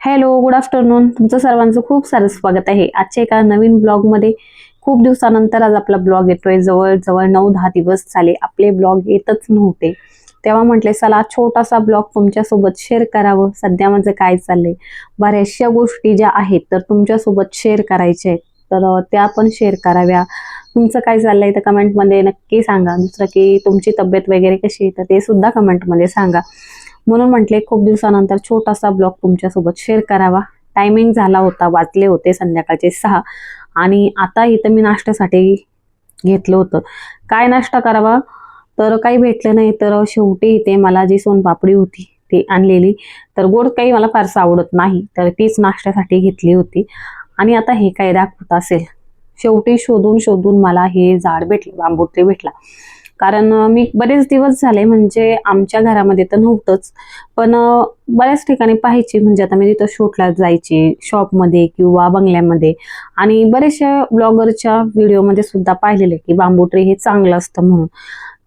Hello good afternoon. तुमचं सर्वांचं खूप सारं स्वागत आहे. आजच्या एका नवीन ब्लॉगमध्ये खूप दिवसानंतर आज आपला ब्लॉग येतोय. जवळ जवळ नऊ दहा दिवस झाले. आपले ब्लॉग येतच नव्हते. तेव्हा म्हटले चला छोटासा ब्लॉग तुमच्यासोबत शेअर करावं. सध्या माझं काय चाललंय? बऱ्याचशा गोष्टी ज्या आहेत तर तुमच्यासोबत शेअर करायच्या आहेत. तर त्या पण शेअर कराव्या. तुमचं काय चाललंय तर कमेंटमध्ये नक्की सांगा. दुसरं की तुमची तब्येत वगैरे कशी आहे तर ते सुद्धा कमेंटमध्ये सांगा. म्हणून म्हटले खूप दिवसानंतर छोटासा ब्लॉग तुमच्यासोबत शेअर करावा. टायमिंग झाला होता वाचले होते संध्याकाळचे सहा. आणि आता इथं मी नाश्त्यासाठी घेतलं होतं. काय नाश्ता करावा? तर काही भेटलं नाही तर शेवटी इथे मला जी सोनपापडी होती ती आणलेली. तर गोड काही मला फारसं आवडत नाही तर तीच नाश्त्यासाठी घेतली होती. आणि आता हे काय दाखवत असेल? शेवटी शोधून शोधून मला हे झाड भेटलं बांबूट्री भेटला. कारण मी बरेच दिवस झाले म्हणजे आमच्या घरामध्ये तर नव्हतंच. पण बऱ्याच ठिकाणी पाहायची म्हणजे आता मी तिथं शूटला जायचे शॉपमध्ये किंवा बंगल्यामध्ये. आणि बरेचशा ब्लॉगरच्या व्हिडिओमध्ये सुद्धा पाहिलेले की बांबू ट्री हे चांगलं असतं म्हणून.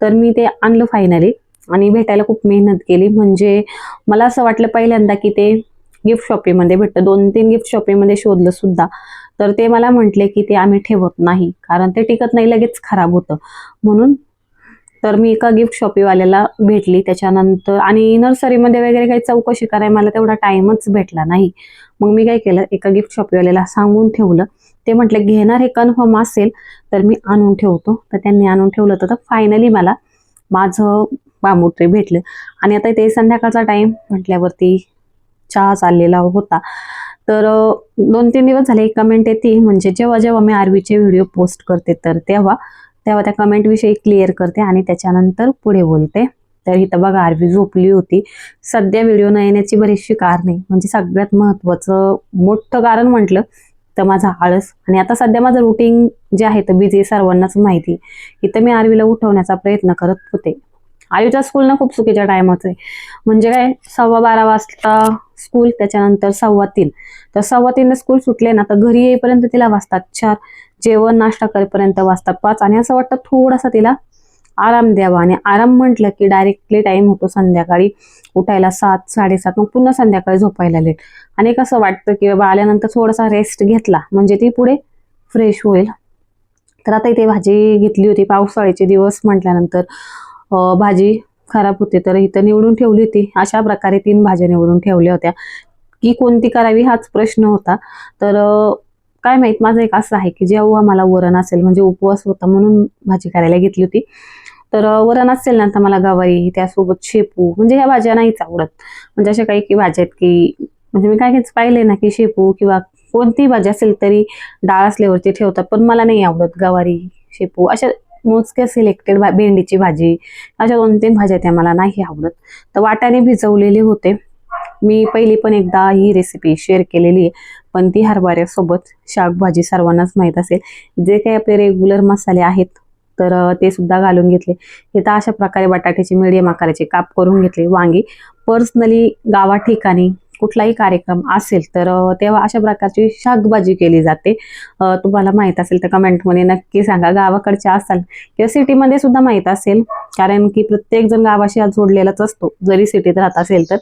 तर मी ते आणलं फायनली आणि भेटायला खूप मेहनत केली. म्हणजे मला असं वाटलं पहिल्यांदा की ते गिफ्ट शॉपीमध्ये भेटतं. दोन तीन गिफ्ट शॉपीमध्ये शोधलं सुद्धा. तर ते मला म्हटले की ते आम्ही ठेवत नाही. कारण ते टिकत नाही लगेच खराब होतं. म्हणून तर मी एका गिफ्ट शॉपीवाल्याला भेटली. त्याच्यानंतर आणि नर्सरीमध्ये वगैरे काही चौकशी कराय मला तेवढा टाइमच भेटला नाही. मग मी काय केलं? एका गिफ्ट शॉपीवाल्याला सांगून ठेवलं. ते म्हटले घेणार हे कन्फर्म असेल तर मी आणून ठेवतो. तर त्यांनी आणून ठेवलं तर फायनली मला माझं बांबू ट्री भेटलं. आणि आता ते संध्याकाळचा टाईम म्हटल्यावरती चहा चाललेला होता. तर दोन तीन दिवस झाले एक कमेंट येते. म्हणजे जेव्हा जेव्हा मी आरवीचे व्हिडिओ पोस्ट करते तर तेव्हा तेव्हा त्या कमेंटविषयी क्लिअर करते आणि त्याच्यानंतर पुढे बोलते. तर इथं बघा आरवी झोपली होती. सध्या व्हिडिओ न येण्याची बरीचशी कारणे म्हणजे सगळ्यात महत्त्वाचं मोठं कारण म्हटलं तर माझा आळस. आणि आता सध्या माझं रुटीन जे आहे तर बिझी सर्वांनाच माहिती. इथं मी आरवीला उठवण्याचा प्रयत्न करत होते. आयुच्या स्कूल ना खूप चुकीच्या टायमाचं आहे म्हणजे काय सव्वा बारा वाजता स्कूल त्याच्यानंतर सव्वा तीन. तर सव्वा तीनला स्कूल सुटले ना तर घरी येईपर्यंत तिला वाजतात चार. जेवण नाश्ता करेपर्यंत वाजतात पाच. आणि असं वाटतं थोडासा तिला आराम द्यावा. आणि आराम म्हटलं की डायरेक्टली टाइम होतो संध्याकाळी उठायला सात साडेसात मग पुन्हा संध्याकाळी झोपायला लेट आणि कसं वाटतं की बाबा आल्यानंतर थोडासा रेस्ट घेतला म्हणजे ती पुढे फ्रेश होईल. तर आता इथे भाजी घेतली होती पावसाळ्याचे दिवस म्हटल्यानंतर. भाजी खराब होते तर इथं निवडून ठेवली होती. अशा प्रकारे तीन भाज्या निवडून ठेवल्या होत्या. की कोणती करावी हाच प्रश्न होता. तर काय माहीत? माझं एक असं आहे की जेव्हा मला वरण असेल म्हणजे उपवास होता म्हणून भाजी करायला घेतली होती. तर वरण असेल ना तर मला गवारी त्यासोबत शेपू म्हणजे ह्या भाज्या नाहीच आवडत. म्हणजे अशा काही की भाज्या आहेत की म्हणजे मी काय काहीच पाहिले ना की शेपू किंवा कोणतीही भाजी असेल तरी डाळ असल्यावरती ठेवतात पण मला नाही आवडत गवारी शेपू. अशा मोजक्या सिलेक्टेड भा भेंडीची भाजी अशा दोन तीन भाज्या त्या मला नाही आवडत. तर वाट्याने भिजवलेले होते. मी पहिली पण एकदा ही रेसिपी शेअर केलेली आहे. पण ती हरभऱ्यासोबत शाकभाजी सर्वांनाच माहीत असेल. जे काही आपले रेग्युलर मसाले आहेत तर ते सुद्धा घालून घेतले. इथं अशा प्रकारे बटाट्याचे मिडियम आकाराचे काप करून घेतले. वांगी. पर्सनली गावा ठिकाणी कुठलाही कार्यक्रम असेल तर तेव्हा अशा प्रकारची शाकभाजी केली जाते. तुम्हाला माहीत असेल तर कमेंटमध्ये नक्की सांगा. गावाकडच्या असाल किंवा सिटीमध्ये सुद्धा माहीत असेल. कारण की प्रत्येक जण गावाशी आज जोडलेलाच असतो. जरी सिटीत राहत असेल तर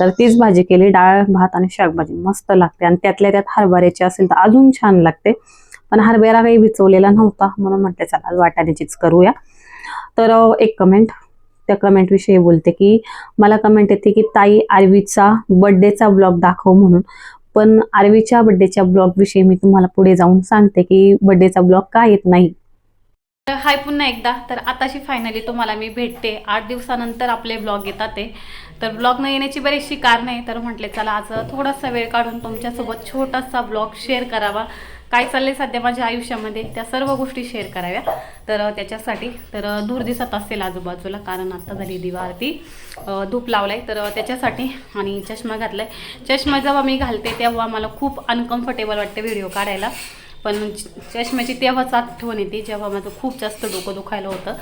तर तीच भाजी केली. डाळ भात आणि शाकभाजी मस्त लागते. आणि त्यातल्या त्यात हरभऱ्याची असेल तर अजून छान लागते. पण हरभरा काही भिचवलेला नव्हता. म्हणून म्हटलं चला आज वाटाण्याचीच करूया. तर एक कमेंट त्या कमेंटविषयी बोलते की मला कमेंट येते की ताई आरवीचा बड्डेचा ब्लॉग दाखव म्हणून. पण आरवीच्या बड्डेच्या ब्लॉग विषयी मी तुम्हाला पुढे जाऊन सांगते की बड्डेचा ब्लॉग का येत नाही? तर हाय पुन्हा एकदा. तर आताशी फायनली तुम्हाला मी भेटते. आठ दिवसानंतर आपले ब्लॉग येतात ते. तर ब्लॉग न येण्याची बरीचशी कारणं आहे. तर म्हटले चला आज थोडासा वेळ काढून तुमच्यासोबत छोटासा ब्लॉग शेअर करावा. काय चाललंय सध्या माझ्या आयुष्यामध्ये? त्या सर्व गोष्टी शेअर कराव्या. तर त्याच्यासाठी तर अ, दूर दिसत असेल आजूबाजूला कारण आत्ता झाली दिवारती धूप लावलाय तर त्याच्यासाठी आणि चष्मा घातलाय. चष्मा जेव्हा मी घालते तेव्हा मला खूप अनकम्फर्टेबल वाटते व्हिडिओ काढायला. पण चष्म्याची तेव्हाच आठवण येते जेव्हा माझं खूप जास्त डोकं दुखायला होतं.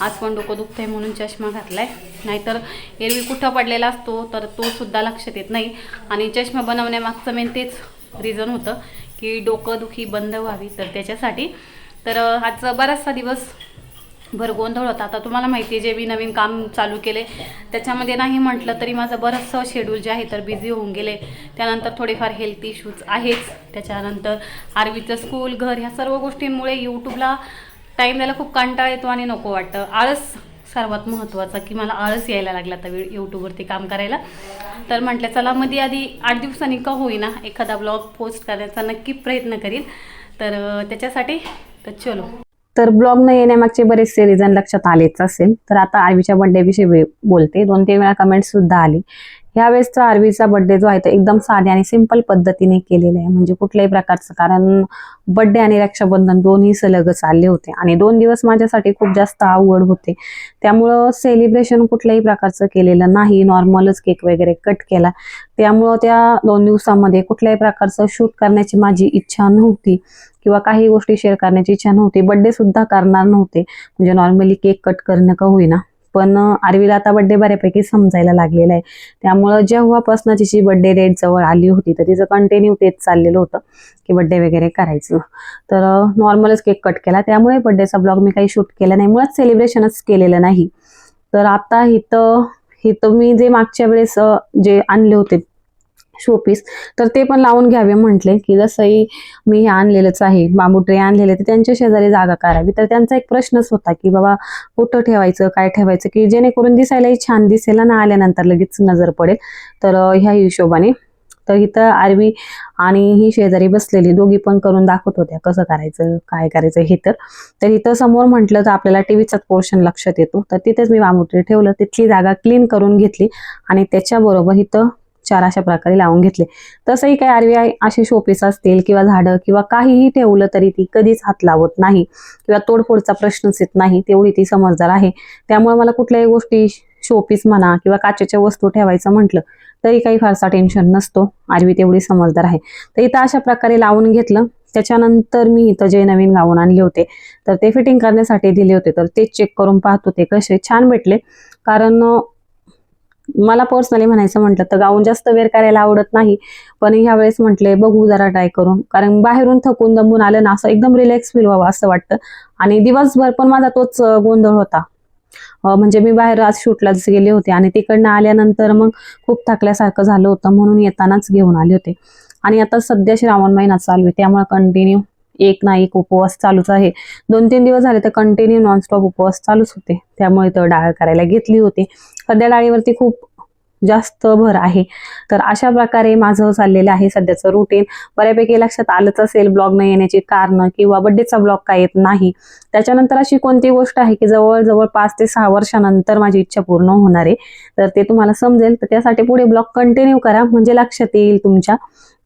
आज पण डोकं दुखतंय म्हणून चष्मा घातलाय. नाहीतर एरवी कुठं पडलेला असतो तर तो सुद्धा लक्षात येत नाही. आणि चष्मा बनवण्यामागचं मेन तेच रिझन होतं. की डोकं दुखी बंद व्हावी तर त्याच्यासाठी. तर अं, आजचा बराचसा दिवस भर गोंधळ होता. आता तुम्हाला माहिती आहे जे मी नवीन काम चालू केले त्याच्यामध्ये नाही म्हटलं तरी माझं बरंचसं शेड्यूल जे आहे तर बिझी होऊन गेले. त्यानंतर थोडेफार हेल्थ इश्यूज आहेच. त्याच्यानंतर आरवीचं स्कूल घर ह्या सर्व गोष्टींमुळे यूट्यूबला टाईम द्यायला खूप कंटाळा येतो आणि नको वाटतं. आळस सर्वात महत्त्वाचा की मला आळस यायला लागला आता वेळ यूट्यूबवरती काम करायला. तर म्हटलं चला मध्ये आधी आठ दिवसांनी का होईना एखादा ब्लॉग पोस्ट करण्याचा नक्की प्रयत्न करील तर त्याच्यासाठी तर चलो. तर ब्लॉग न येण्यामागचे बरेचसे रिझन लक्षात आलेच असेल. तर आता आईच्या बर्थडे विषयी बोलते. दोन तीन वेळा कमेंट सुद्धा आली. ह्या वेळेसचा आरवीचा बर्थडे जो आहे तो एकदम साध्या आणि सिंपल पद्धतीने केलेला आहे. म्हणजे कुठल्याही प्रकारचं कारण बर्थडे आणि रक्षाबंधन दोन्ही सलगच आले होते. आणि दोन दिवस माझ्यासाठी खूप जास्त अवघड होते. त्यामुळं सेलिब्रेशन कुठल्याही प्रकारचं केलेलं नाही. नॉर्मलच केक वगैरे कट केला. त्यामुळं त्या दोन दिवसामध्ये कुठल्याही प्रकारचं शूट करण्याची माझी इच्छा नव्हती. किंवा काही गोष्टी शेअर करण्याची इच्छा नव्हती. बड्डे सुद्धा करणार नव्हते. म्हणजे नॉर्मली केक कट करणं का होईना. पण आरवीला आता बड्डे बऱ्यापैकी समजायला लागलेला आहे. त्यामुळं जेव्हापासून तिची बड्डे डेट जवळ आली होती तर तिचं कंटिन्यू तेच चाललेलं होतं की बड्डे वगैरे करायचं. तर नॉर्मलच केक कट केला. त्यामुळे बड्डेचा ब्लॉग मी काही शूट केला नाही. मुळात सेलिब्रेशनच केलेलं नाही. तर आता इथं इथं मी जे मागच्या वेळेस जे आणले होते शोपीस. तर ते पण लावून घ्यावे म्हटले की जसंही मी हे आणलेलंच आहे बांबू ट्रे आणलेले तर त्यांच्या शेजारी जागा करावी तर त्यांचा एक प्रश्नच होता की बाबा कुठं ठेवायचं काय ठेवायचं की जेणेकरून दिसायलाही छान दिसेल ना आल्यानंतर लगेच नजर पडेल. तर ह्या हिशोबाने. तर इथं आरवी आणि ही शेजारी बसलेली दोघी पण करून दाखवत होत्या कसं करायचं काय करायचं हे तर. तर इथं समोर म्हटलं तर आपल्याला टीव्हीचाच पोर्शन लक्षात येतो. तर तिथेच मी बांबू ठेवलं तिथली जागा क्लीन करून घेतली आणि त्याच्याबरोबर इथं चार अशा प्रकारे लावून घेतले. तसंही काही आरवी असे शोपीस असतील किंवा झाडं किंवा काहीही ठेवलं तरी ती कधीच हात लावत नाही किंवा तोडफोडचा प्रश्नच येत नाही तेवढी ती समजदार आहे. त्यामुळे मला कुठल्याही गोष्टी शोपीस म्हणा किंवा काचेच्या वस्तू ठेवायचं म्हटलं तरी काही फारसा टेन्शन नसतो. आरवी तेवढी समजदार आहे. तर इथं अशा प्रकारे लावून घेतलं. त्याच्यानंतर मी इथं जे नवीन गाऊन आणले होते तर ते फिटिंग करण्यासाठी दिले होते. तर ते चेक करून पाहत होते कसे छान भेटले. कारण मला पर्सनली म्हणायचं म्हटलं तर गाऊन जास्त वेअर करायला आवडत नाही. पण ह्या वेळेस म्हटले बघू जरा ट्राय करून. कारण बाहेरून थकून दमून आलं ना असं एकदम रिलॅक्स फील व्हावं असं वाटतं. आणि दिवसभर पण माझा तोच गोंधळ होता. म्हणजे मी बाहेर आज शूटला गेले होते आणि तिकडनं आल्यानंतर मग खूप थकल्यासारखं झालं होतं म्हणून येतानाच घेऊन आले होते. आणि आता सध्या श्रावण महिना चालू आहे त्यामुळे कंटिन्यू एक ना एक उपवास चालूच आहे. दोन तीन दिवस झाले तर कंटिन्यू नॉनस्टॉप उपवास चालूच होते. त्यामुळे तर डाळ करायला घेतली होती. सध्या डाळीवरती खूप जास्त भर आहे. तर अशा प्रकारे माझं चाललेलं आहे सध्याचं रुटीन बऱ्यापैकी लक्षात आलंच असेल ब्लॉग न येण्याची कारणं किंवा बड्डेचा ब्लॉग काय येत नाही. त्याच्यानंतर अशी कोणती गोष्ट आहे की जवळजवळ पाच ते सहा वर्षानंतर माझी इच्छा पूर्ण होणार आहे. तर ते तुम्हाला समजेल. तर त्यासाठी पुढे ब्लॉग कंटिन्यू करा. म्हणजे लक्षात येईल तुमच्या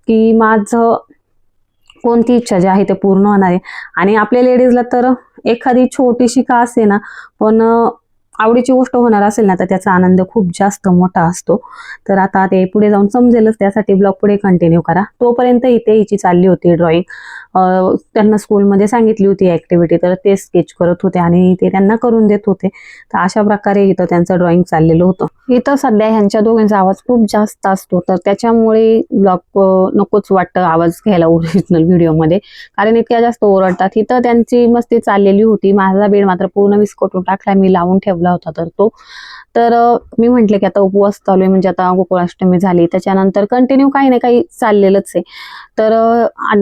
की माझं कोणती इच्छा जी आहे ते पूर्ण होणार आहे. आणि आपल्या लेडीजला तर एखादी छोटीशी का असे ना पण आवडीची गोष्ट होणार असेल ना तर त्याचा आनंद खूप जास्त मोठा असतो. तर आता ते पुढे जाऊन समजेलच त्यासाठी ब्लॉग पुढे कंटिन्यू करा. तोपर्यंत इथे हिची चालली होती ड्रॉइंग त्यांना स्कूलमध्ये सांगितली होती ॲक्टिव्हिटी तर ते स्केच करत होते आणि ते त्यांना करून देत होते. तर अशा प्रकारे इथं त्यांचं ड्रॉइंग चाललेलं होतं. इथं सध्या ह्यांच्या दोघांचा आवाज खूप जास्त असतो तर त्याच्यामुळे ब्लॉग नकोच वाटतं आवाज घ्यायला ओरिजिनल व्हिडिओमध्ये कारण इतक्या जास्त ओरडतात. इथं त्यांची मस्ती चाललेली होती. माझा बेड मात्र पूर्ण विस्कटून टाकला. मी लावून ठेवला. होता तर तो. तर मी म्हटलं की आता उपवास चालू आहे म्हणजे आता गोकुळाष्टमी झाली त्याच्यानंतर कंटिन्यू काही ना काही चाललेलंच आहे. तर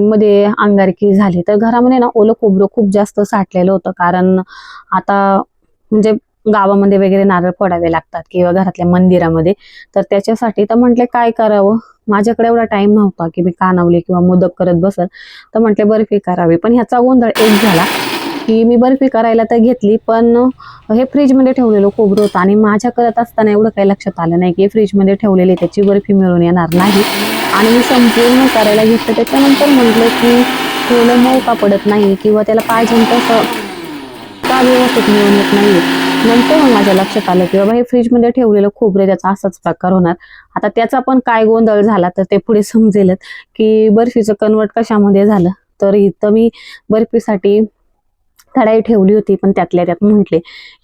मध्ये अंगारकी झाली. तर घरामध्ये ना ओलं खोबरं खूप जास्त साठलेलं होतं कारण आता म्हणजे गावामध्ये वगैरे नारळ पडावे लागतात किंवा घरातल्या मंदिरामध्ये. तर त्याच्यासाठी तर म्हटले काय करावं? माझ्याकडे एवढा टाइम नव्हता की मी कानवले किंवा मोदक करत बसल. तर म्हटले बर्फी करावी. पण ह्याचा गोंधळ एक झाला. की मी बर्फी करायला तर घेतली पण हे फ्रीजमध्ये ठेवलेलं खोबरं होतं आणि माझ्या करत असताना एवढं काही लक्षात आलं नाही की फ्रीजमध्ये ठेवलेली त्याची बर्फी मिळून येणार नाही. आणि मी संपूर्ण करायला घेतलं त्याच्यानंतर म्हटलं की थोडं मऊ का पडत नाही किंवा त्याला पाहिजे तसं का व्यवस्थित मिळून येत नाही. नंतर मग माझ्या लक्षात आलं की बाबा हे फ्रीजमध्ये ठेवलेलं खोबरे त्याचा असाच प्रकार होणार. आता त्याचा पण काय गोंधळ झाला तर ते पुढे समजेलच की बर्फीचं कन्वर्ट कशामध्ये झालं? तर इथं मी बर्फीसाठी कढाई ठेवली होती पण त्यातल्या त्यात म्हटले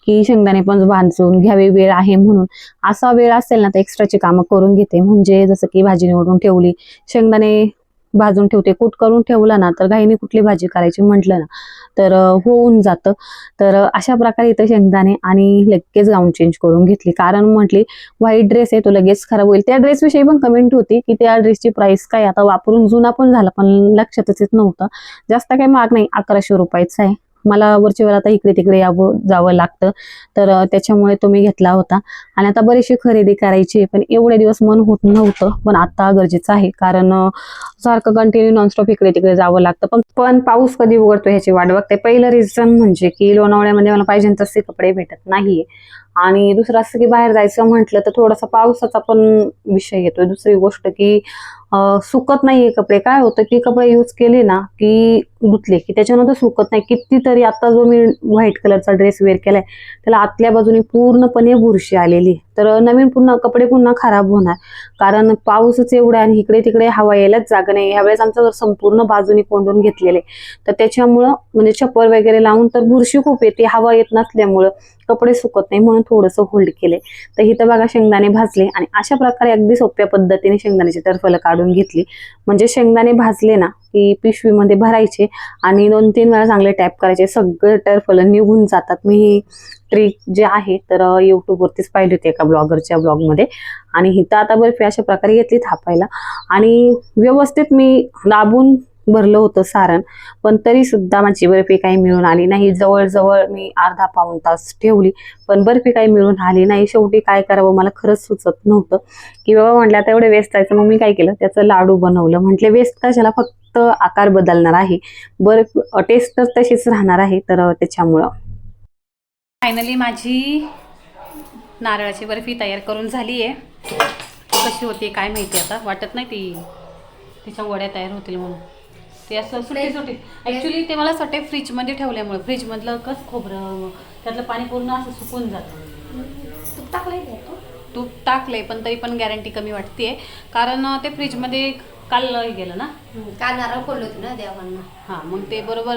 की शेंगदाणे पण भाजून घ्यावे वेळ आहे म्हणून. असा वेळ असेल ना तर एक्स्ट्राची कामं करून घेते. म्हणजे जसं की भाजी निवडून ठेवली शेंगदाणे भाजून ठेवते. कूट करून ठेवला ना तर घाईने कुठली भाजी करायची म्हटलं ना तर होऊन जातं. तर अशा प्रकारे इथं शेंगदाणे आणि लगेच गाऊन चेंज करून घेतली. कारण म्हटली व्हाईट ड्रेस आहे तो लगेच खराब होईल. त्या ड्रेसविषयी पण कमेंट होती की त्या ड्रेसची प्राइस काय? आता वापरून जुना पण झाला पण लक्षातच येत नव्हतं. जास्त काही महाग नाही अकराशे रुपयाचं आहे. मला वरची वर आता इकडे तिकडे यावं जावं लागतं. तर त्याच्यामुळे तो मी घेतला होता. आणि आता बरीचशी खरेदी करायची पण एवढे दिवस मन होत नव्हतं. पण आता गरजेचं आहे. कारण सारखं कंटिन्यू नॉनस्टॉप इकडे तिकडे जावं लागतं. पण पण पाऊस कधी उघडतो ह्याची वाट बघते. पहिलं रिझन म्हणजे की लोणावळ्यामध्ये मला पाहिजे तसे कपडे भेटत नाहीये. आणि दुसरं असं की बाहेर जायचं म्हटलं तर थोडासा पावसाचा पण विषय येतोय. दुसरी गोष्ट की सुकत नाहीये कपडे. काय होतं की कपडे यूज केले ना की धुतले की त्याच्यानंतर सुकत नाही. कितीतरी आता जो मी व्हाईट कलरचा ड्रेस वेअर केलाय त्याला आतल्या बाजूने पूर्णपणे बुरशी आलेली तर नवीन पुन्हा कपडे पुन्हा खराब होणार. कारण पाऊसच एवढा आणि इकडे तिकडे हवा यायलाच जागा नाही. ह्यावेळेस आमचं घर संपूर्ण बाजूने कोंडून घेतलेले. तर त्याच्यामुळं म्हणजे छप्पर वगैरे लावून तर बुरशी खूप येते हवा येत नसल्यामुळं कपडे सुकत नाही म्हणून थोडंसं होल्ड केले. तर इथं बघा शेंगदाणे भाजले आणि अशा प्रकारे अगदी सोप्या पद्धतीने शेंगदाण्याची टरफलं काढून घेतली. म्हणजे शेंगदाणे भाजले ना की पिशवीमध्ये भरायचे आणि दोन तीन वेळा चांगले टॅप करायचे. सगळे टरफलं निघून जातात. मी ही ट्रिक जे आहे तर यूट्यूबवरतीच पाहिली होती एका ब्लॉगरच्या ब्लॉगमध्ये आणि हिथं आता बर्फी अशा प्रकारे घेतली थापायला. आणि व्यवस्थित मी दाबून भरलं होतं सारण पण तरी सुद्धा माझी बर्फी काही मिळून आली नाही. जवळजवळ मी अर्धा पाऊण तास ठेवली पण बर्फी काही मिळून आली नाही. शेवटी काय करावं मला खरंच सुचत नव्हतं. की बाबा म्हटलं आता एवढे वेस्ट जायचं मग मी काय केलं? त्याचं लाडू बनवलं. म्हटले वेस्ट कशाला? फक्त आकार बदलणार आहे. बर्फ टेस्ट तर तशीच राहणार आहे तर त्याच्यामुळं. फायनली माझी नारळाची बर्फी तयार करून झाली आहे कशी होती काय माहिती आता. वाटत नाही ती. तिच्या वड्या तयार होतील म्हणून. ते असं सुटी सुटी. ॲक्च्युली ते मला वाटते फ्रीजमध्ये ठेवल्यामुळे. फ्रीजमधलं कस खोबरं त्यातलं पाणी पूर्ण असं सुकून जातं. तूप तू? तूप टाकले पण तरी पण गॅरंटी कमी वाटते कारण ते फ्रीजमध्ये काल हे गेलं ना? काल नारळ फोडले होते ना देवांना. हां मग ते बरोबर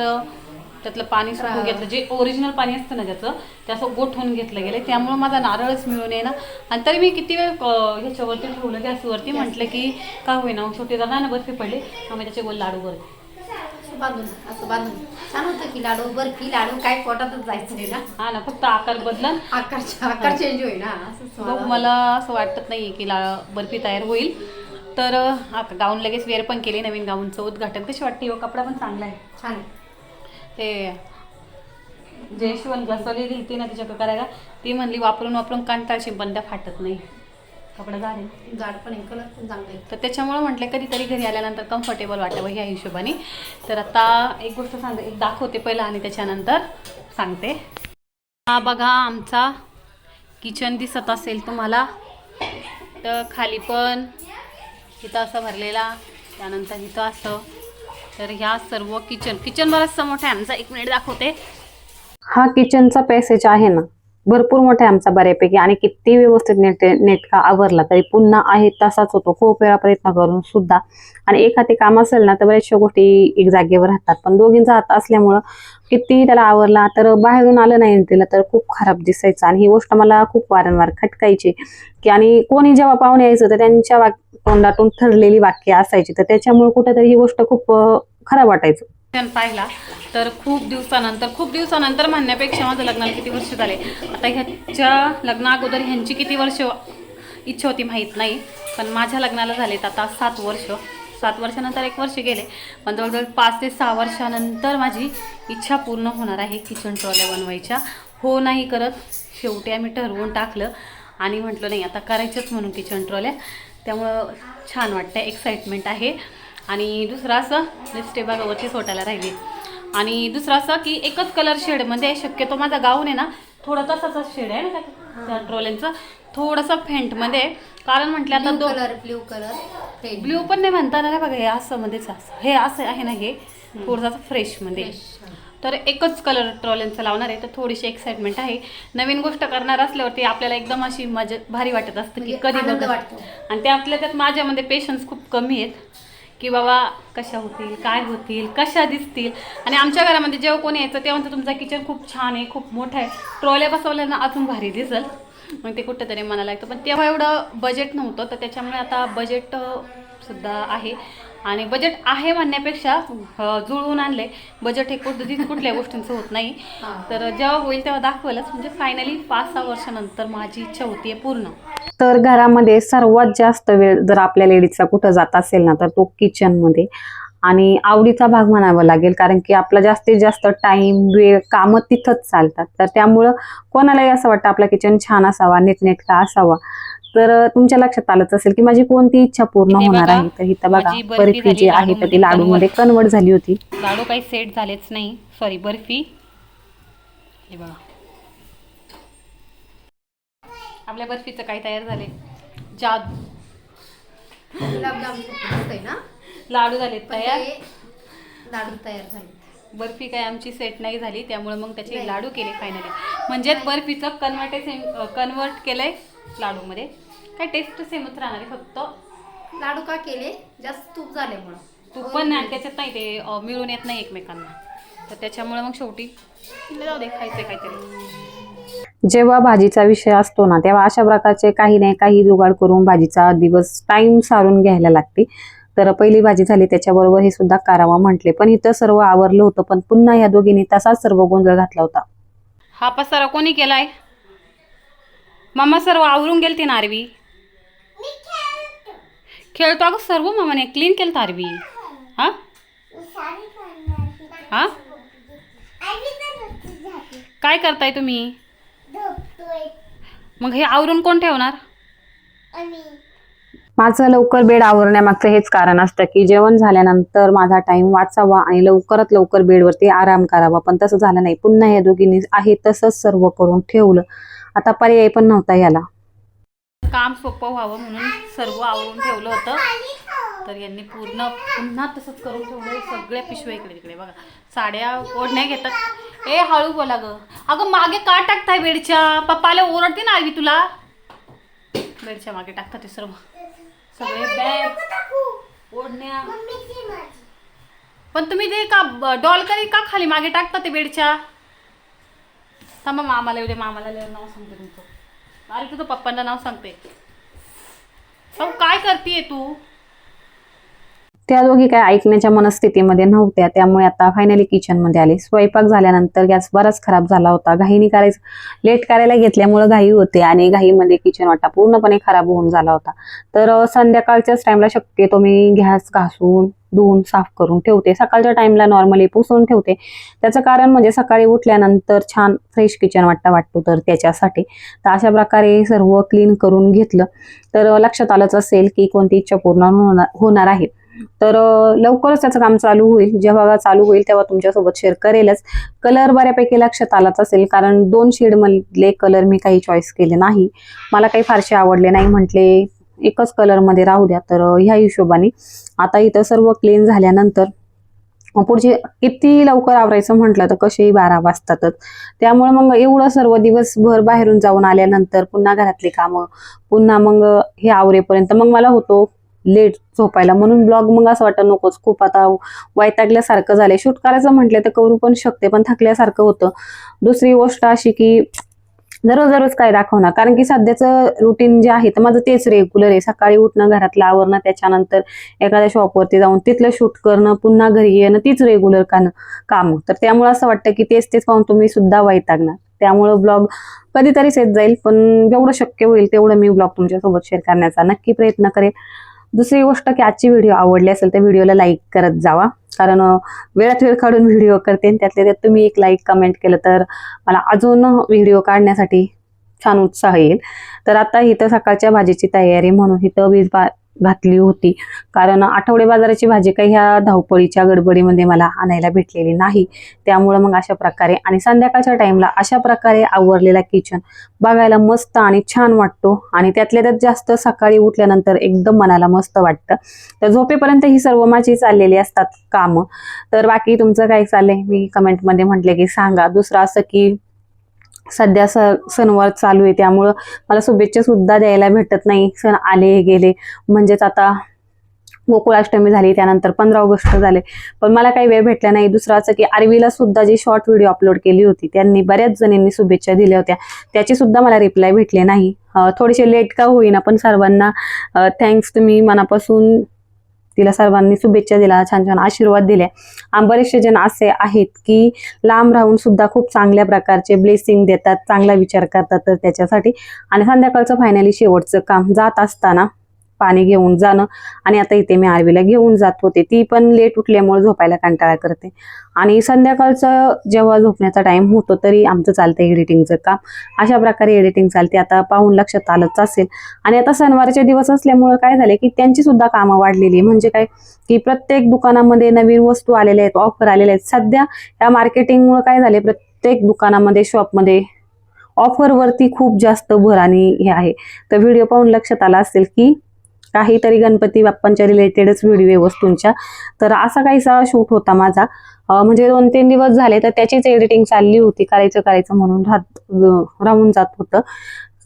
त्यातलं पाणी सुकून घेतलं. जे ओरिजिनल पाणी असतं ना त्याचं ते असं गोठवून घेतलं गेलं. त्यामुळे माझा नारळच मिळून ये ना आणि तरी मी किती वेळ ह्याच्यावरती ठेवलं गॅसवरती? म्हटलं की का होईना छोटी दादा ना बर्फी पडली आम्ही त्याचे गोल लाडू असं बांधून असं बांधून. छान होतं की लाडू बर्फी लाडू काय पोटातच जायचं आहे ना? हा ना फक्त आकार बदलन. आकार आकार चेंज होईल ना मला असं वाटत नाही की ला बर्फी तयार होईल. तर आता गाऊन लगेच वेअर पण केली नवीन गाऊनचं. उद्घाटन कशी वाटते हो कपडा पण चांगला आहे. छान ते जयशिवण घसवली दिलती ना तिच्या करायला ती म्हणली वापरून वापरून कंटाळशी पण त्या फाटत नाही. कपडा झाले जाड पण आहे कलर पण चांगला आहे तर त्याच्यामुळे म्हटलं कधीतरी घरी आल्यानंतर कम्फर्टेबल वाटावं ह्या हिशोबाने. तर आता एक गोष्ट सांगते एक दाखवते पहिला आणि त्याच्यानंतर सांगते. हा बघा आमचा किचन दिसत असेल तुम्हाला. तर खाली पण इथं असं भरलेला त्यानंतर इथं असं. तर ह्या सर्व किचन किचन बराचसा मोठा आहे. आमचा एक मिनिट दाखवते. हा किचनचा पॅसेज आहे ना. भरपूर मोठा आहे आमचा बऱ्यापैकी. आणि किती व्यवस्थित नेट नेटका आवरला तरी पुन्हा आहे तसाच होतो. खूप वेळा प्रयत्न करून सुद्धा. आणि एखादे काम असेल ना तर बऱ्याचशा गोष्टी एक जागेवर राहतात. पण दोघींचा हात असल्यामुळं किती त्याला आवरला तर बाहेरून आलं नाही तिला तर खूप खराब दिसायचं. आणि ही गोष्ट मला खूप वारंवार खटकायची की आणि कोणी जेव्हा पाहुणे यायचं तर त्यांच्या वाक तोंडातून ठरलेली वाक्य असायची. तर त्याच्यामुळे कुठेतरी ही गोष्ट खूप खराब वाटायचं. पाहिला तर खूप दिवसानंतर खूप दिवसानंतर म्हणण्यापेक्षा माझं लग्नाला किती वर्ष झाले? आता ह्याच्या लग्ना अगोदर ह्यांची किती वर्ष इच्छा होती माहीत नाही पण माझ्या लग्नाला झालेत आता सात वर्ष. सात वर्षानंतर एक वर्ष गेले पण जवळजवळ पाच ते सहा वर्षानंतर माझी इच्छा पूर्ण होणार आहे किचन ट्रॉल्या बनवायच्या. हो नाही करत. शेवटी आम्ही ठरवून टाकलं आणि म्हटलं नाही आता करायचंच म्हणून किचन ट्रॉल्या. त्यामुळं छान वाटतं एक्साइटमेंट आहे. आणि दुसरं असं लिपस्टिक बघा वरती सोटायला राहिली. आणि दुसरं असं की एकच कलर शेडमध्ये शक्यतो माझा गाऊन आहे ना थोडा तसाच शेड आहे ना त्या- ट्रोल्यांचं थोडंसं फेंटमध्ये आहे. कारण म्हटलं आता दो कलर ब्ल्यू कलर ब्ल्यू पण नाही म्हणता येणार बघा हे असं मध्येच असं हे असं आहे ना हे थोडंसं फ्रेशमध्ये तर एकच कलर ट्रॉलेंचा लावणार आहे तर थोडीशी एक्साइटमेंट आहे. नवीन गोष्ट करणार असल्यावरती आपल्याला एकदम अशी मजा भारी वाटत असतं की म्हणजे कधी वाटतो. आणि त्यातल्या त्यात माझ्यामध्ये पेशन्स खूप कमी आहेत. की बाबा कशा होतील काय होतील कशा दिसतील? आणि आमच्या घरामध्ये जेव्हा कोणी यायचं तेव्हा तुमचा किचन खूप छान आहे खूप मोठा आहे. ट्रॉल्या बसवल्या ना अजून भारी दिसेल. मग ते कुठेतरी मनाला लागतं. पण तेव्हा एवढं बजेट नव्हतं तर त्याच्यामुळे आता बजेट सुद्धा आहे. आणि बजेट आहे म्हणण्यापेक्षा जुळवून आणले बजेट हे कुठं कुठल्या गोष्टींचं होत नाही. तर जेव्हा होईल तेव्हा दाखवेलच. म्हणजे फायनली पाच सहा वर्षानंतर माझी इच्छा होती पूर्ण. तर घरामध्ये सर्वात जास्त वेळ जर आपल्या लेडीजचा कुठं जात असेल ना तर तो किचनमध्ये आणि आवडीचा भाग म्हणावा लागेल कारण की आपला जास्तीत जास्त टाइम वेळ कामं तिथंच चालतात. तर त्यामुळं कोणालाही असं वाटतं आपला किचन छान असावा नीटनेटका असावा. तर तुमच्या लक्षात आलंच असेल की माझी कोणती इच्छा पूर्ण होणार आहे? तर इथं बघा बर्फी जी आहे तर ती लाडूमध्ये लाडूमध्ये कन्वर्ट झाली होती. लाडू काही सेट झालेच नाही. सॉरी बर्फी. हे बघा. आपल्या बर्फीचं काय तयार झाले जादू. आहे ना लाडू पण तयार. लाडू तयार झाले बर्फी काय आमची सेट नाही झाली त्यामुळे मग त्याचे. लाडू केले फायनली म्हणजेच बर्फीचं कन्वर्टे कन्वर्ट केलंय लाडूमध्ये. काय टेस्ट सेमच राहणार आहे फक्त. लाडू का केले? जास्त तूप झाल्यामुळं तूप पण नाही त्याच्यात नाही ते मिळून येत नाही एकमेकांना. तर त्याच्यामुळे मग शेवटी जाऊ दे खायचं काहीतरी. जेव्हा भाजीचा विषय असतो ना तेव्हा अशा प्रकारचे काही नाही काही जुगाड करून भाजीचा दिवस टाइम सारून घ्यायला लागते. तर पहिली भाजी झाली त्याच्याबरोबर हे सुद्धा करावा म्हटले. पण इथं सर्व आवरलं होतं पण पुन्हा या दोघींनी तसाच सर्व गोंधळ घातला होता. हा पसारा कोणी केलाय? मामा सर्व आवरून गेलते ना आरवी? खेळतो. अगं सर्व मामाने क्लीन केलं आरवी. हा? हा? काय करताय तुम्ही? मग हे आवरून कोण ठेवणार? माझं लवकर बेड आवरण्यामागचं हेच कारण असतं की जेवण झाल्यानंतर माझा टाइम वाचावा आणि लवकरात लवकर बेडवरती आराम करावा. पण तसं झालं नाही. पुन्हा या दोघींनी आहे तसंच सर्व करून ठेवलं. आता पर्याय पण नव्हता याला. काम सोपं व्हावं म्हणून सर्व आवरून ठेवलं होतं. तर यांनी पूर्ण पुन्हा तसंच करून ठेवलं. सगळ्या पिशव्या इकडे तिकडे बघा. साड्या ओढण्या घेतात. ए हळू बोला ग. अगं मागे का टाकताय बेडच्या पप्पाला ओरडते ना आली तुला. बेडच्या मागे टाकतात ते सर्व. सगळे बॅग ओढण्या. पण तुम्ही ते का डॉलकरी का खाली मागे टाकता ते बेडच्या थांबा मामाला येऊ दे मामाला नाव सांगते तुमचं. अरे तुझं पप्पांना नाव सांगते. काय करतीये तू? त्या दोघी काय ऐकण्याच्या मनस्थितीमध्ये नव्हत्या. त्यामुळे आता फायनली किचनमध्ये आले. स्वयंपाक झाल्यानंतर गॅस बराच खराब झाला होता. घाईने करायचं लेट करायला घेतल्यामुळे घाई होते आणि घाईमध्ये किचन वाटा पूर्णपणे खराब होऊन झाला होता. तर संध्याकाळच्याच टाइमला शक्यतो मी गॅस घासून धुवून साफ करून ठेवते. सकाळच्या टाइमला नॉर्मली पुसून ठेवते. त्याचं कारण म्हणजे सकाळी उठल्यानंतर छान फ्रेश किचन वाटता वाटतो तर त्याच्यासाठी. तर अशा प्रकारे सर्व क्लीन करून घेतलं. तर लक्षात आलंच असेल की कोणती इच्छा पूर्ण होणार होणार आहे. तर लवकरच त्याचं काम चालू होईल. जेव्हा चालू होईल तेव्हा तुमच्यासोबत शेअर करेलच. कलर बऱ्यापैकी लक्षात आलाच असेल कारण दोन शेडमधले कलर मी काही चॉईस केले नाही. मला काही फारसे आवडले नाही म्हटले एकच कलरमध्ये राहू द्या. तर ह्या हिशोबाने आता इथं सर्व क्लीन झाल्यानंतर पुढचे किती लवकर आवरायचं म्हटलं तर कसेही बारा वाजतातच. त्यामुळे मग एवढं सर्व दिवसभर बाहेरून जाऊन आल्यानंतर पुन्हा घरातली कामं पुन्हा मग हे आवरेपर्यंत. मग मला होतो लेट झोपायला. म्हणून ब्लॉग मग असं वाटतं नकोच खूप आता वैतागल्यासारखं झालंय. शूट करायचं म्हटलं तर करू पण शकते पण थकल्यासारखं होतं. दुसरी गोष्ट अशी की दररोज दररोज काय दाखवणार? कारण की सध्याचं रुटीन जे आहे तर माझं तेच रेग्युलर आहे. सकाळी उठणं घरातलं आवरणं त्याच्यानंतर एखाद्या शॉपवरती जाऊन तिथलं शूट करणं पुन्हा घरी येणं तीच रेग्युलर कान काम. तर त्यामुळे असं वाटतं की तेच तेच पाहून तुम्ही सुद्धा वैतागणार. त्यामुळं ब्लॉग कधीतरीच येत जाईल पण जेवढं शक्य होईल तेवढं मी ब्लॉग तुमच्यासोबत शेअर करण्याचा नक्की प्रयत्न करेल दुसरी गोष्ट की आजची व्हिडिओ आवडली असेल तर व्हिडिओला लाईक करत जावा. कारण वेळात वेळ काढून व्हिडिओ करते आणि त्यातल्या त्यात तुम्ही एक लाईक कमेंट केलं तर मला अजून व्हिडिओ काढण्यासाठी छान उत्साह येईल. तर आता इथं सकाळच्या भाजीची तयारी म्हणून इथं वीज बा घातली होती. कारण आठवडे बाजाराची भाजी काही ह्या धावपळीच्या गडबडीमध्ये मला आणायला भेटलेली नाही. त्यामुळं मग अशा प्रकारे आणि संध्याकाळच्या टाइमला अशा प्रकारे आवरलेला किचन बघायला मस्त आणि छान वाटतो. आणि त्यातल्या त्यात जास्त सकाळी उठल्यानंतर एकदम मनाला मस्त वाटतं. तर झोपेपर्यंत ही सर्व माझी चाललेली असतात कामं. तर बाकी तुमचं काय चाललंय? मी कमेंटमध्ये म्हटले की सांगा. दुसरं असं की सध्या स सणवार चालू आहे त्यामुळं मला शुभेच्छा सुद्धा द्यायला भेटत नाही. सण आले गेले. म्हणजेच आता गोकुळाष्टमी झाली त्यानंतर पंधरा ऑगस्ट झाले. पण मला काही वेळ भेटला नाही. दुसरं असं की आरवीला सुद्धा जी शॉर्ट व्हिडिओ अपलोड केली होती त्यांनी बऱ्याच जणींनी शुभेच्छा दिल्या होत्या. त्याची सुद्धा मला रिप्लाय भेटले नाही. थोडेसे लेट का होईना पण सर्वांना थँक्स तुम्ही मनापासून तिला सर्वांनी शुभेच्छा दिल्या छान छान आशीर्वाद दिले. बरेचसे जण असे आहेत की लांब राहून सुद्धा खूप चांगल्या प्रकारचे ब्लेसिंग देतात चांगला विचार करतात तर त्याच्यासाठी. आणि संध्याकाळचं फायनली शेवटचं काम जात असताना पाणी घेऊन जाणं. आणि आता इथे मी आरवीला घेऊन जात होते. ती पण लेट उठल्यामुळे झोपायला कंटाळा करते. आणि संध्याकाळचं जेव्हा झोपण्याचा टाइम होतो तरी आमचं चालतं एडिटिंगचं काम. अशा प्रकारे एडिटिंग चालते. आता पाहून लक्षात आलंच असेल. आणि आता सणवारचे दिवस असल्यामुळे काय झाले की त्यांची सुद्धा कामं वाढलेली म्हणजे काय? की प्रत्येक दुकानामध्ये नवीन वस्तू आलेल्या आहेत ऑफर आलेल्या आहेत. सध्या या मार्केटिंगमुळे काय झाले प्रत्येक दुकानामध्ये शॉपमध्ये ऑफरवरती खूप जास्त भर आणि हे आहे. तर व्हिडिओ पाहून लक्षात आला असेल की काहीतरी गणपती बाप्पांच्या रिलेटेडच व्हिडिओ आहे वस्तूंच्या. तर असा काहीसा शूट होता माझा. म्हणजे दोन तीन दिवस झाले तर त्याचीच एडिटिंग चालली होती करायचं करायचं म्हणून राहत राहून जात होतं.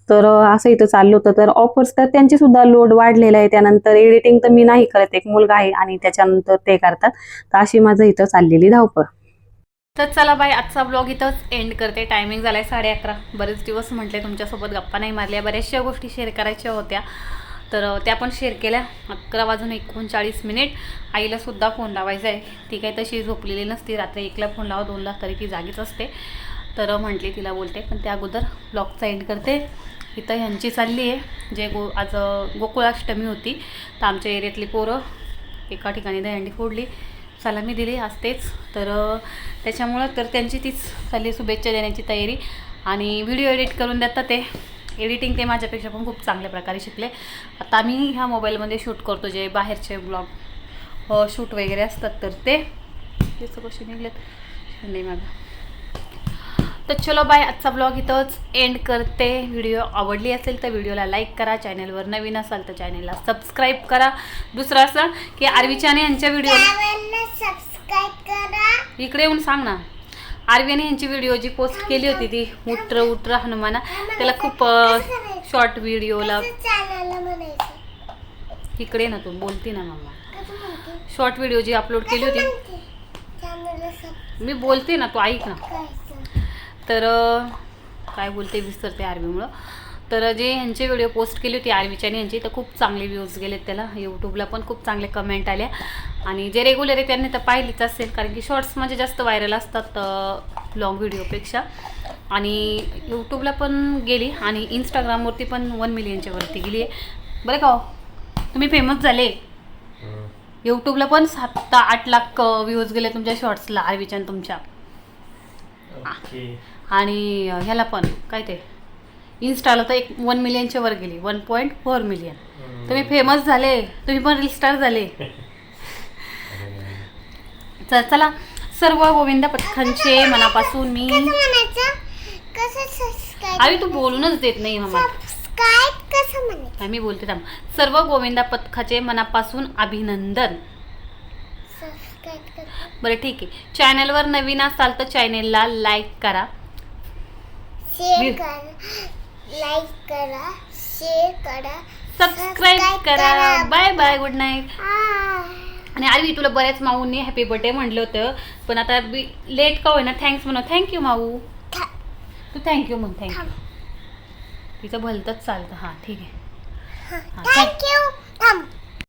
तर असं इथं चाललं होतं. तर ऑफर्स तर त्यांची सुद्धा लोड वाढलेला आहे. त्यानंतर एडिटिंग तर मी नाही करत. एक मुलगा आहे आणि त्याच्यानंतर ते करतात. तर अशी माझं इथं चाललेली धावपळ. तर चला बाई आजचा ब्लॉग इथंच एंड करते. टायमिंग झालाय साडे अकरा बरेच दिवस म्हटले तुमच्यासोबत गप्पा नाही मारल्या. बऱ्याचशा गोष्टी शेअर करायच्या होत्या. तर त्या पण शेअर केल्या. अकरा वाजून एकोणचाळीस मिनिट आईला सुद्धा फोन लावायचा आहे. ती काही तशी झोपलेली नसती. रात्री एकला फोन लावा दोनला तरी ती जागीच असते. तर म्हटली तिला बोलते. पण त्या अगोदर ब्लॉगचा एंड करते. इथं ह्यांची चालली आहे. जे गो आज गोकुळाष्टमी होती. तर आमच्या एरियातली पोरं एका ठिकाणी दहीहंडी फोडली. सलामी दिली. असतेच तर त्याच्यामुळं तर त्यांची तीच चालली शुभेच्छा देण्याची तयारी. आणि व्हिडिओ एडिट करून देतात ते. एडिटिंग ते माझ्यापेक्षा पण खूप चांगल्या प्रकारे शिकले. आता आम्ही ह्या मोबाईलमध्ये शूट करतो जे बाहेरचे ब्लॉग शूट वगैरे असतात तर ते. कशी निघलेत. नाही माझा. तर चलो बाय आजचा ब्लॉग इथंच एंड करते. व्हिडिओ आवडली असेल तर व्हिडिओला लाईक करा. चॅनलवर नवीन असाल तर चॅनलला सबस्क्राईब करा. दुसरं असं की आरवीच्याने यांच्या व्हिडिओ सबस्क्राईब करा. इकडे येऊन सांग ना. आरवीने यांची व्हिडिओ जी पोस्ट केली होती ती उट्र उट्र हनुमाना त्याला खूप शॉर्ट व्हिडिओला इकडे ना तू बोलती ना मम्मा. शॉर्ट व्हिडिओ जी अपलोड केली होती मी बोलते ना तू ऐक ना. तर काय बोलते विसरते आरवीमुळं. तर जे ह्यांचे व्हिडिओ पोस्ट केली होती आरवीच्याने यांची तर खूप चांगले व्ह्यूज गेलेत त्याला. यूट्यूबला पण खूप चांगले कमेंट आल्या आणि जे रेग्युलर आहे त्यांनी तर पाहिलीच असेल कारण की शॉर्ट्स म्हणजे जास्त व्हायरल असतात लॉंग व्हिडिओपेक्षा आणि यूट्यूबला पण गेली आणि इंस्टाग्रामवरती पण वन मिलियनच्या वरती गेली आहे. बरं का हो? तुम्ही फेमस झाले. यूट्यूबला पण सात आठ लाख व्ह्यूज गेले तुमच्या शॉर्ट्सला आरवीच्या आणि तुमच्या. आणि ह्याला पण काय ते? इन्स्टाला तर एक वन मिलियनच्या वर गेली. वन पॉईंट फोर मिलियन तुम्ही फेमस झाले. तुम्ही पण रील स्टार झाले. चला. सर्व गोविंद पथकांचे मनापासून मी आम्ही तू बोलूनच देत नाही आम्ही बोलते थांब. सर्व गोविंदा पथकाचे मनापासून अभिनंदन. बरं ठीक आहे. चॅनलवर नवीन असाल तर चॅनेलला लाईक करा. शेअर करा. लाईक करा शेअर करा सबस्क्राईब करा. Bye bye good night. आणि आरवी तुला बऱ्याच माऊंनी हॅपी बर्थडे म्हटलं होतं पण आता बी लेट का होईना थँक्स म्हणू थँक्यू माऊ. तू थँक्यू म्हण थँक्यू. तिचं भलतंच चालतं. हां ठीक आहे. हां. थँक्यू